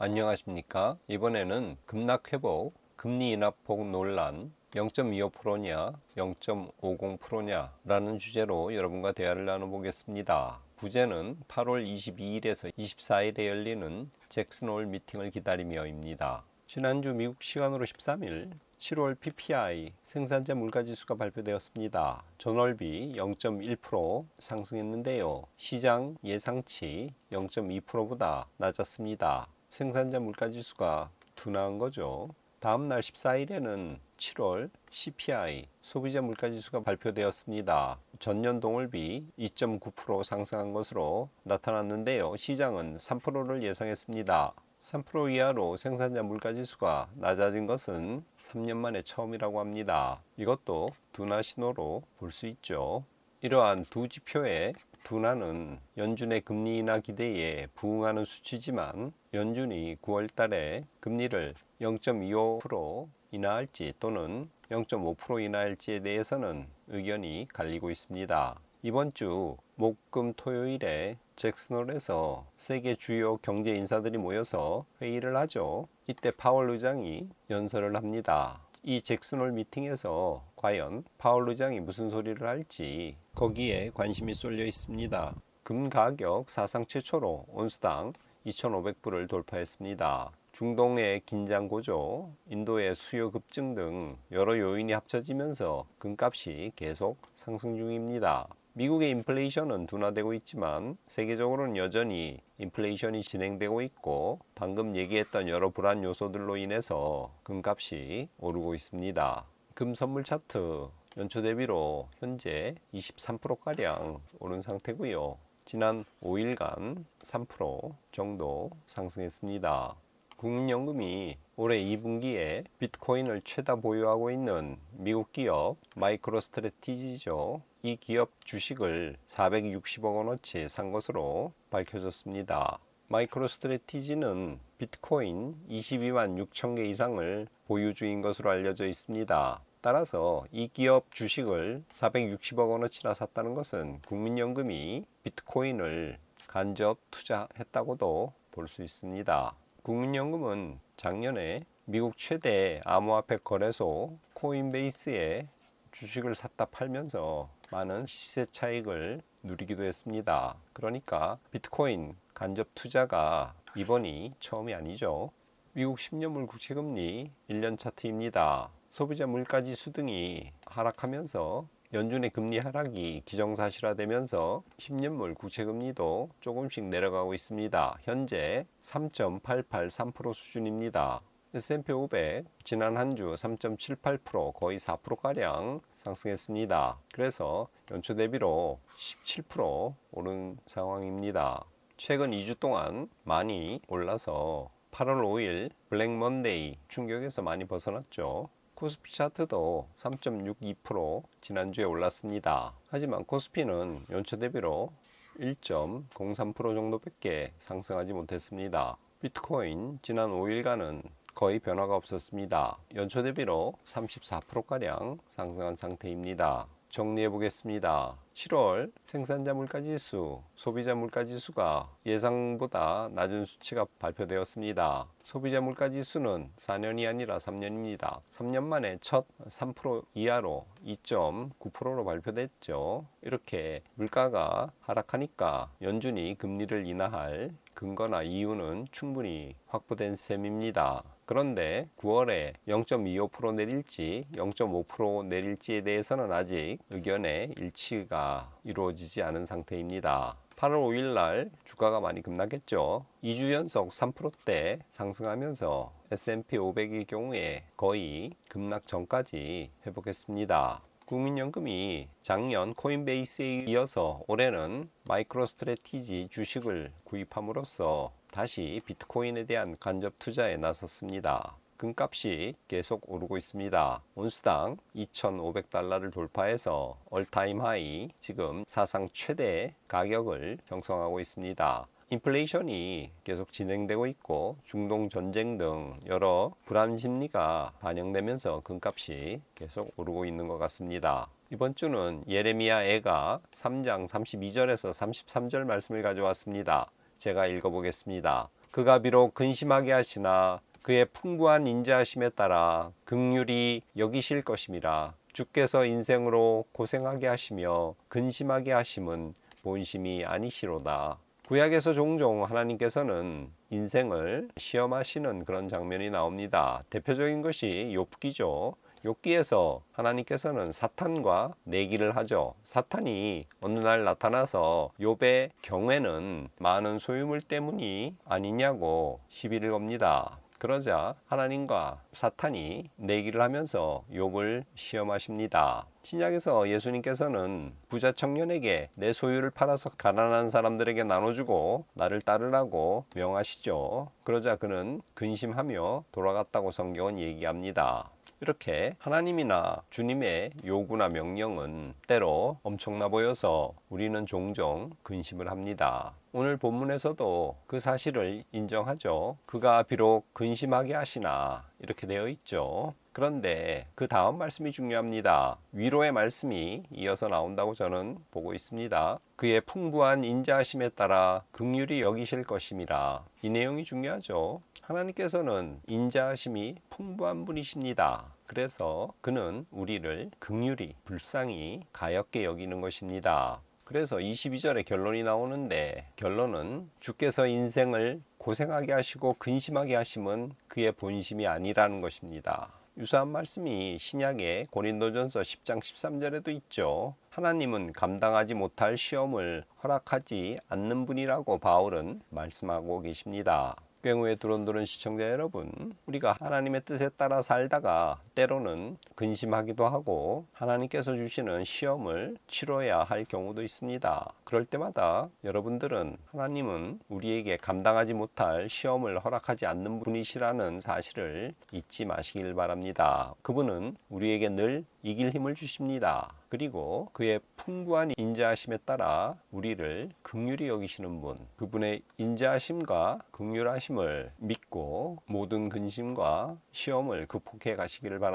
안녕하십니까? 이번에는 급락 회복, 금리 인하폭 논란 0.25%냐, 0.50%냐 라는 주제로 여러분과 대화를 나눠보겠습니다. 부제는 8월 22일에서 24일에 열리는 잭슨홀 미팅을 기다리며입니다. 지난주 미국 시간으로 13일 7월 PPI 생산자 물가지수가 발표되었습니다. 전월비 0.1% 상승했는데요. 시장 예상치 0.2%보다 낮았습니다. 생산자 물가지수가 둔화한 거죠. 다음 날 14일에는 7월 CPI 소비자 물가지수가 발표되었습니다. 전년 동월비 2.9% 상승한 것으로 나타났는데요. 시장은 3%를 예상했습니다. 3% 이하로 생산자 물가지수가 낮아진 것은 3년 만에 처음이라고 합니다. 이것도 둔화 신호로 볼 수 있죠. 이러한 두 지표의 둔화는 연준의 금리 인하 기대에 부응하는 수치지만 연준이 9월 달에 금리를 0.25% 인하할지 또는 0.5% 인하할지에 대해서는 의견이 갈리고 있습니다. 이번 주 목금 토요일에 잭슨홀에서 세계 주요 경제 인사들이 모여서 회의를 하죠. 이때 파월 의장이 연설을 합니다. 이 잭슨홀 미팅에서 과연 파월 의장이 무슨 소리를 할지 거기에 관심이 쏠려 있습니다. 금 가격 사상 최초로 온스당 2,500불을 돌파했습니다. 중동의 긴장 고조, 인도의 수요 급증 등 여러 요인이 합쳐지면서 금값이 계속 상승 중입니다. 미국의 인플레이션은 둔화되고 있지만 세계적으로는 여전히 인플레이션이 진행되고 있고 방금 얘기했던 여러 불안 요소들로 인해서 금값이 오르고 있습니다. 금 선물 차트 연초 대비로 현재 23%가량 오른 상태고요. 지난 5일간 3% 정도 상승했습니다. 국민연금이 올해 2분기에 비트코인을 최다 보유하고 있는 미국 기업 마이크로 스트레티지죠. 이 기업 주식을 460억 원어치 산 것으로 밝혀졌습니다. 마이크로 스트레티지는 비트코인 22만 6천 개 이상을 보유 중인 것으로 알려져 있습니다. 따라서 이 기업 주식을 460억 원어치나 샀다는 것은 국민연금이 비트코인을 간접 투자했다고도 볼 수 있습니다. 국민연금은 작년에 미국 최대 암호화폐 거래소 코인베이스에 주식을 샀다 팔면서 많은 시세 차익을 누리기도 했습니다. 그러니까 비트코인 간접 투자가 이번이 처음이 아니죠. 미국 10년물 국채금리 1년 차트입니다. 소비자 물가지 수 등이 하락하면서 연준의 금리 하락이 기정사실화되면서 10년물 국채금리도 조금씩 내려가고 있습니다. 현재 3.883% 수준입니다. S&P 500 지난 한 주 3.78% 거의 4%가량 상승했습니다. 그래서 연초 대비로 17% 오른 상황입니다. 최근 2주 동안 많이 올라서 8월 5일 블랙 먼데이 충격에서 많이 벗어났죠. 코스피 차트도 3.62% 지난주에 올랐습니다. 하지만 코스피는 연초 대비로 1.03% 정도밖에 상승하지 못했습니다. 비트코인 지난 5일간은 거의 변화가 없었습니다. 연초 대비로 34%가량 상승한 상태입니다. 정리해 보겠습니다. 7월 생산자 물가지수, 소비자 물가지수가 예상보다 낮은 수치가 발표되었습니다. 소비자 물가지수는 4년이 아니라 3년입니다. 3년 만에 첫 3% 이하로 2.9%로 발표됐죠. 이렇게 물가가 하락하니까 연준이 금리를 인하할 근거나 이유는 충분히 확보된 셈입니다. 그런데 9월에 0.25% 내릴지 0.5% 내릴지에 대해서는 아직 의견의 일치가 이루어지지 않은 상태입니다. 8월 5일 날 주가가 많이 급락했죠. 2주 연속 3%대 상승하면서 S&P 500의 경우에 거의 급락 전까지 회복했습니다. 국민연금이 작년 코인베이스에 이어서 올해는 마이크로 스트레티지 주식을 구입함으로써 다시 비트코인에 대한 간접 투자에 나섰습니다. 금값이 계속 오르고 있습니다. 온스당 2,500달러를 돌파해서 얼타임 하이 지금 사상 최대 가격을 형성하고 있습니다. 인플레이션이 계속 진행되고 있고 중동 전쟁 등 여러 불안 심리가 반영되면서 금값이 계속 오르고 있는 것 같습니다. 이번 주는 예레미야 애가 3장 32절에서 33절 말씀을 가져왔습니다. 제가 읽어보겠습니다. 그가 비록 근심하게 하시나 그의 풍부한 인자하심에 따라 극률이 여기실 것임이라 주께서 인생으로 고생하게 하시며 근심하게 하심은 본심이 아니시로다. 구약에서 종종 하나님께서는 인생을 시험하시는 그런 장면이 나옵니다. 대표적인 것이 욥기죠. 욥기에서 하나님께서는 사탄과 내기를 하죠. 사탄이 어느 날 나타나서 욥의 경외는 많은 소유물 때문이 아니냐고 시비를 겁니다. 그러자 하나님과 사탄이 내기를 하면서 욥을 시험하십니다. 신약에서 예수님께서는 부자 청년에게 내 소유를 팔아서 가난한 사람들에게 나눠주고 나를 따르라고 명하시죠. 그러자 그는 근심하며 돌아갔다고 성경은 얘기합니다. 이렇게 하나님이나 주님의 요구나 명령은 때로 엄청나 보여서 우리는 종종 근심을 합니다. 오늘 본문에서도 그 사실을 인정하죠. 그가 비록 근심하게 하시나 이렇게 되어 있죠. 그런데 그 다음 말씀이 중요합니다. 위로의 말씀이 이어서 나온다고 저는 보고 있습니다. 그의 풍부한 인자하심에 따라 극률이 여기실 것임이라. 이 내용이 중요하죠. 하나님께서는 인자하심이 풍부한 분이십니다. 그래서 그는 우리를 극률이 불쌍히 가엽게 여기는 것입니다. 그래서 22절에 결론이 나오는데 결론은 주께서 인생을 고생하게 하시고 근심하게 하심은 그의 본심이 아니라는 것입니다. 유사한 말씀이 신약의 고린도전서 10장 13절에도 있죠. 하나님은 감당하지 못할 시험을 허락하지 않는 분이라고 바울은 말씀하고 계십니다. 꽹후에 드론드론 시청자 여러분, 우리가 하나님의 뜻에 따라 살다가 때로는 근심하기도 하고 하나님께서 주시는 시험을 치러야 할 경우도 있습니다. 그럴 때마다 여러분들은 하나님은 우리에게 감당하지 못할 시험을 허락하지 않는 분이시라는 사실을 잊지 마시길 바랍니다. 그분은 우리에게 늘 이길 힘을 주십니다. 그리고 그의 풍부한 인자하심에 따라 우리를 극률히 여기시는 분, 그분의 인자하심과 극률하심을 믿고 모든 근심과 시험을 극복해 가시기를 바랍니다.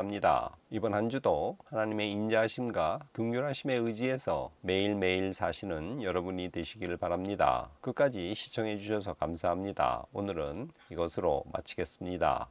이번 한 주도 하나님의 인자하심과 극률하심에 의지해서 매일매일 사시는 여러분이 되시기를 바랍니다. 끝까지 시청해 주셔서 감사합니다. 오늘은 이것으로 마치겠습니다.